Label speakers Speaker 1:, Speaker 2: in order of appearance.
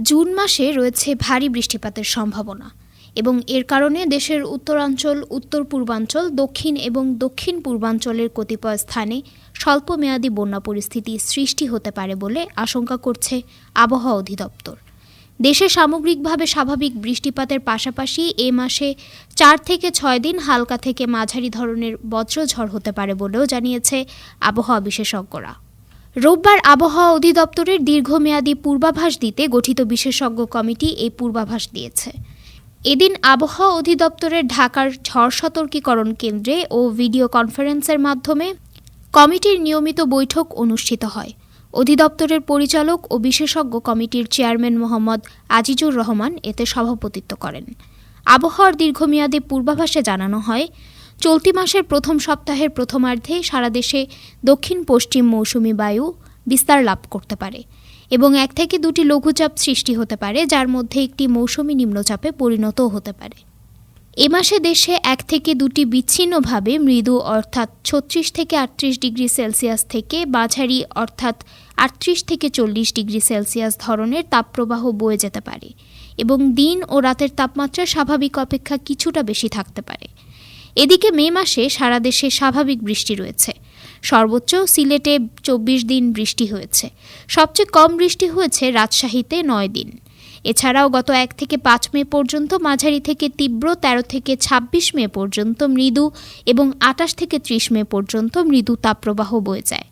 Speaker 1: June মাসে রয়েছে ভারী বৃষ্টিপাতের সম্ভাবনা এবং এর কারণে দেশের উত্তরাঞ্চল, উত্তর পূর্বাঞ্চল, দক্ষিণ এবং দক্ষিণ পূর্বাঞ্চলের কতিপয় স্থানে স্বল্পমেয়াদী বন্যা পরিস্থিতি সৃষ্টি হতে পারে বলে আশঙ্কা করছে আবহাওয়া অধিদপ্তর। দেশে সামগ্রিকভাবে স্বাভাবিক বৃষ্টিপাতের পাশাপাশি এ মাসে চার থেকে ছয় দিন হালকা থেকে মাঝারি ধরনের বজ্রঝড় হতে পারে বলেও জানিয়েছে আবহাওয়া বিশেষজ্ঞরা। রোববার আবহাওয়া অধিদপ্তরের দীর্ঘমেয়াদী পূর্বাভাস দিতে গঠিত বিশেষজ্ঞ কমিটি এই পূর্বাভাস দিয়েছে। এদিন আবহাওয়া অধিদপ্তরের ঢাকার ঝড় সতর্কীকরণ কেন্দ্রে ও ভিডিও কনফারেন্সের মাধ্যমে কমিটির নিয়মিত বৈঠক অনুষ্ঠিত হয়। অধিদপ্তরের পরিচালক ও বিশেষজ্ঞ কমিটির চেয়ারম্যান মোহাম্মদ আজিজুর রহমান এতে সভাপতিত্ব করেন। আবহাওয়ার দীর্ঘমেয়াদী পূর্বাভাসে জানানো হয় চলতি মাসের প্রথম সপ্তাহের প্রথমার্ধে সারা দেশে দক্ষিণ পশ্চিম মৌসুমি বায়ু বিস্তার লাভ করতে পারে এবং এক থেকে দুটি লঘুচাপ সৃষ্টি হতে পারে, যার মধ্যে একটি মৌসুমি নিম্নচাপে পরিণতও হতে পারে। এ মাসে দেশে এক থেকে দুটি বিচ্ছিন্নভাবে মৃদু অর্থাৎ ছত্রিশ থেকে আটত্রিশ ডিগ্রি সেলসিয়াস থেকে মাঝারি অর্থাৎ আটত্রিশ থেকে চল্লিশ ডিগ্রি সেলসিয়াস ধরনের তাপপ্রবাহ বয়ে যেতে পারে এবং দিন ও রাতের তাপমাত্রা স্বাভাবিক অপেক্ষা কিছুটা বেশি থাকতে পারে। এদিকে মে মাসে সারা দেশে স্বাভাবিক বৃষ্টি রয়েছে। সর্বোচ্চ সিলেটে চব্বিশ দিন বৃষ্টি হয়েছে। সবচেয়ে কম বৃষ্টি হয়েছে রাজশাহীতে নয় দিন। এছাড়াও গত এক থেকে পাঁচ মে পর্যন্ত মাঝারি থেকে তীব্র তেরো থেকে ছাব্বিশ মে পর্যন্ত মৃদু এবং আটাশ থেকে ত্রিশ মে পর্যন্ত মৃদু তাপপ্রবাহ বয়ে যায়।